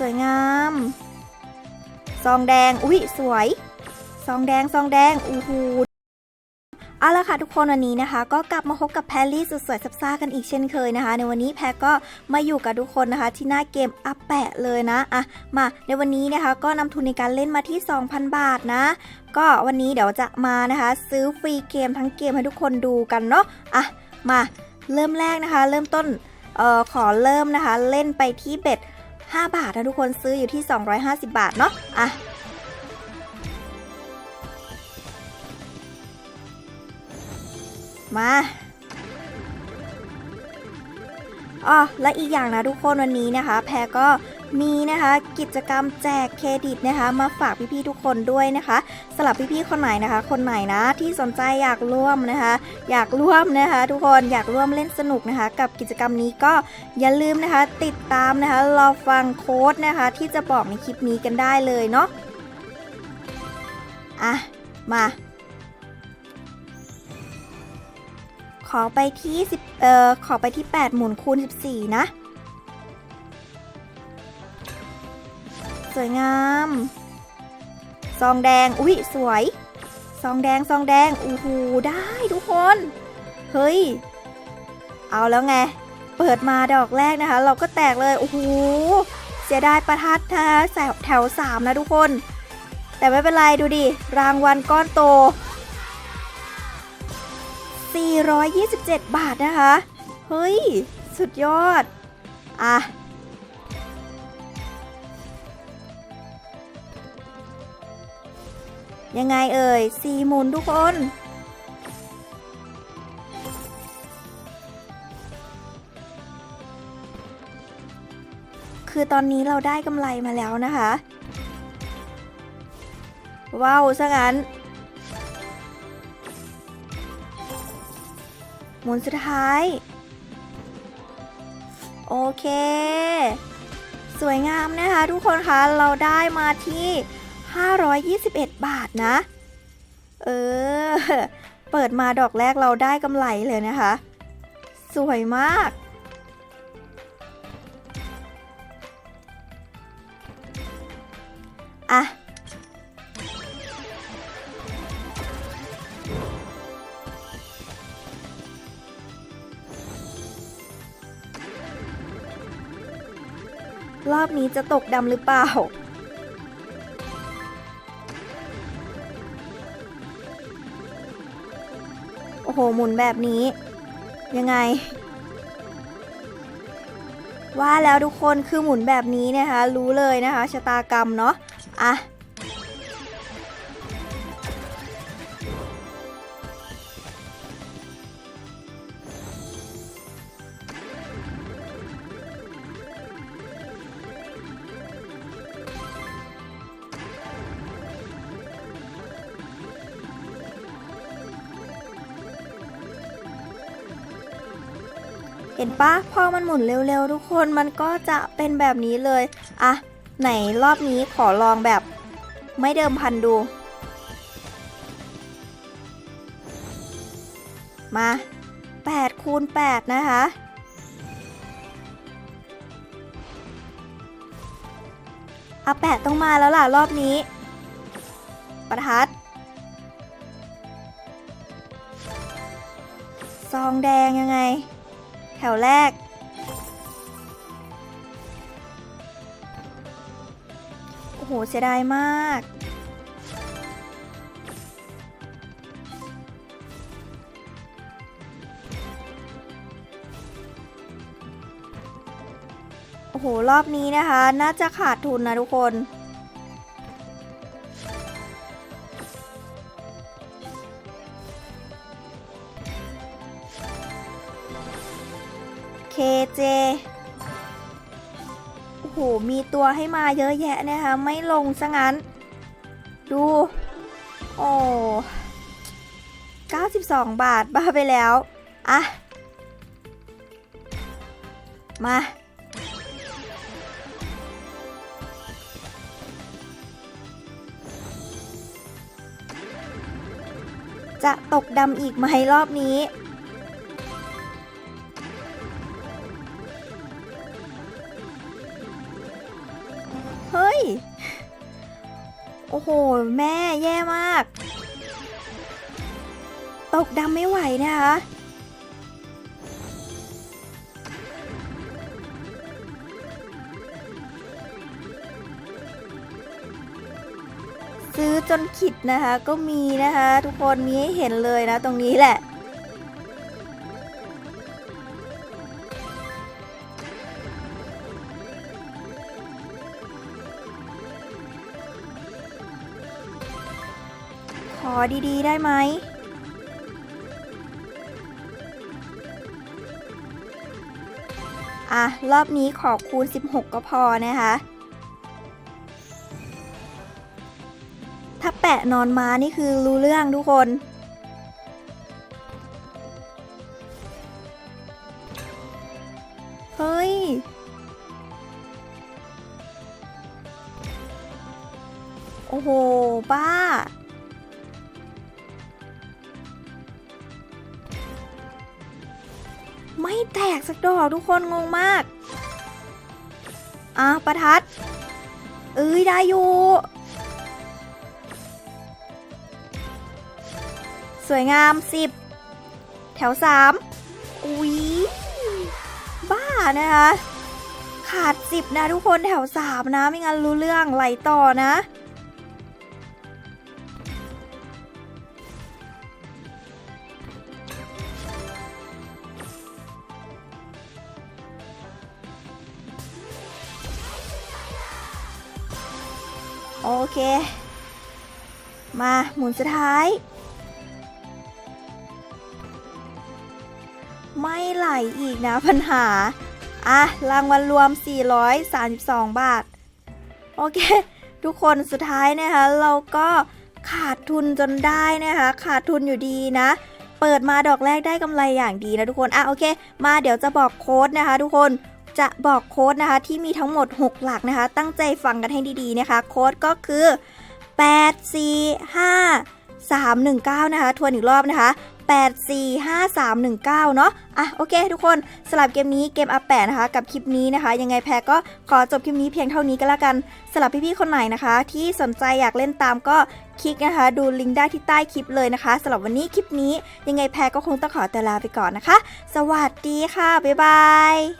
สวยงาม ซองแดง อุ้ยสวย ซองแดง ซองแดง อู้หูเอาละค่ะทุกคนวันนี้นะคะ ก็กลับมาพบกับแพรลี่สุดสวยซับซ่ากันอีกเช่นเคยนะคะ ในวันนี้แพรก็มาอยู่กับทุกคนนะคะ ที่หน้าเกมอัปแปะเลยนะอะมาในวันนี้นะคะ ก็นำทุนในการเล่นมาที่ 2,000 บาทนะ ก็วันนี้เดี๋ยวจะมานะคะ ซื้อฟรีเกมทั้งเกมให้ทุกคนดูกันเนาะอะมาเริ่มแรกนะคะ เริ่มต้นเอ่อขอเริ่มนะคะ เล่นไปที่เบ็ด 5 บาทนะทุกคนซื้ออยู่ที่ 250 บาทเนาะอะมาอ๋อและอีกอย่างนะทุกคนวันนี้นะคะ แพรก็ มีนะคะกิจกรรมแจกเครดิตนะคะ มาฝากพี่ๆทุกคนด้วยนะคะสำหรับพี่ๆคนไหนนะคะ คนไหนนะที่สนใจอยากร่วมนะคะ อยากร่วมนะคะ ทุกคนอยากร่วมเล่นสนุกนะคะ กับกิจกรรมนี้ก็อย่าลืมนะคะ ติดตามนะคะ รอฟังโค้ดนะคะ ที่จะบอกในคลิปนี้กันได้เลยเนาะอะมา ขอไปที่10เอ่อขอไปที่8หมุนคูณ14 นะ สวยงาม ซองแดง อุ้ยสวย ซองแดง ซองแดง อู้หูได้ทุกคน เฮ้ย เอาแล้วไง เปิดมาดอกแรกนะคะ เราก็แตกเลย โอ้โห เสียดายประทัดนะคะแถวแถวสามนะทุกคน แต่ไม่เป็นไรดูดิ รางวัลก้อนโต 427 บาทนะคะ เฮ้ย สุดยอด อะ ยังไงเอ่ยสี่หมุนทุกคน คือตอนนี้เราได้กำไรมาแล้วนะคะ ว้าวซะงั้น หมุนสุดท้าย โอเค สวยงามนะคะทุกคนคะ เราได้มาที่ 521 บาทนะ เออ เปิดมาดอกแรกเราได้กำไรเลยนะคะ สวยมาก อะรอบนี้จะตกดำหรือเปล่า อ้โห หมุนแบบนี้ ยังไง ว่าแล้วทุกคนคือหมุนแบบนี้นะคะ รู้เลยนะคะ ชะตากรรมเนาะอะ ห็นปะพอมันหมุนเร็วๆ ทุกคนมันก็จะเป็นแบบนี้เลยอะไหนรอบนี้ขอลองแบบไม่เดิมพันดู มา8คูณ8นะคะ อะแปดต้องมาแล้วล่ะรอบนี้ ประทัด ซองแดงยังไง ถวแรก โอ้โห เสียดายมาก โอ้โห รอบนี้นะคะ น่าจะขาดทุนนะทุกคน KJ โอ้โห มีตัวให้มาเยอะแยะนะคะ ไม่ลงซะงั้น ดู โอ้92 บาท บ้าไปแล้ว อะ มา จะตกดำอีกไหมรอบนี้ โอ้โห แม่แย่มาก ตกดำไม่ไหวนะคะ ซื้อจนขิดนะคะ ก็มีนะคะ ทุกคนมีให้เห็นเลยนะตรงนี้แหละ ขอดีๆ ได้ไหม อะ รอบนี้ขอคูณ 16 ก็พอนะคะ ถ้าแปะนอนมานี่คือรู้เรื่องทุกคนเฮ้ย โอ้โห บ้า แตกสักดอกทุกคนงงมาก อะประทัด เอ้ยได้อยู่ สวยงาม10แถว3อุ๊ยบ้านะคะขาด10นะทุกคนแถว3นะ ไม่งั้นรู้เรื่องไหลต่อนะ โอเค มาหมุนสุดท้าย ไม่ไหลอีกนะปัญหา อะ รางวัลรวม 432 บาท โอเค ทุกคนสุดท้ายนะคะ เราก็ขาดทุนจนได้นะคะ ขาดทุนอยู่ดีนะ เปิดมาดอกแรกได้กำไรอย่างดีนะทุกคน อะ โอเค มาเดี๋ยวจะบอกโค้ดนะคะทุกคน จะบอกโค้ดนะคะที่มีทั้งหมด 6 หลักนะคะ ตั้งใจฟังกันให้ดีๆนะคะ โค้ดก็คือ 8 4 5 3 1 9 นะคะ ทวนอีกรอบนะคะ 8 4 5 3 1 9 เนาะอะ โอเค ทุกคนสลับเกมนี้เกมอัปแปะนะคะ กับคลิปนี้นะคะ ยังไงแพรก็ขอจบคลิปนี้เพียงเท่านี้ก็แล้วกันสำหรับพี่ๆคนไหนนะคะ ที่สนใจอยากเล่นตามก็คลิกนะคะ ดูลิงก์ได้ที่ใต้คลิปเลยนะคะสำหรับวันนี้คลิปนี้ยังไงแพรก็คงต้องขอตัวลาไปก่อนนะคะ สวัสดีค่ะ บ๊ายบาย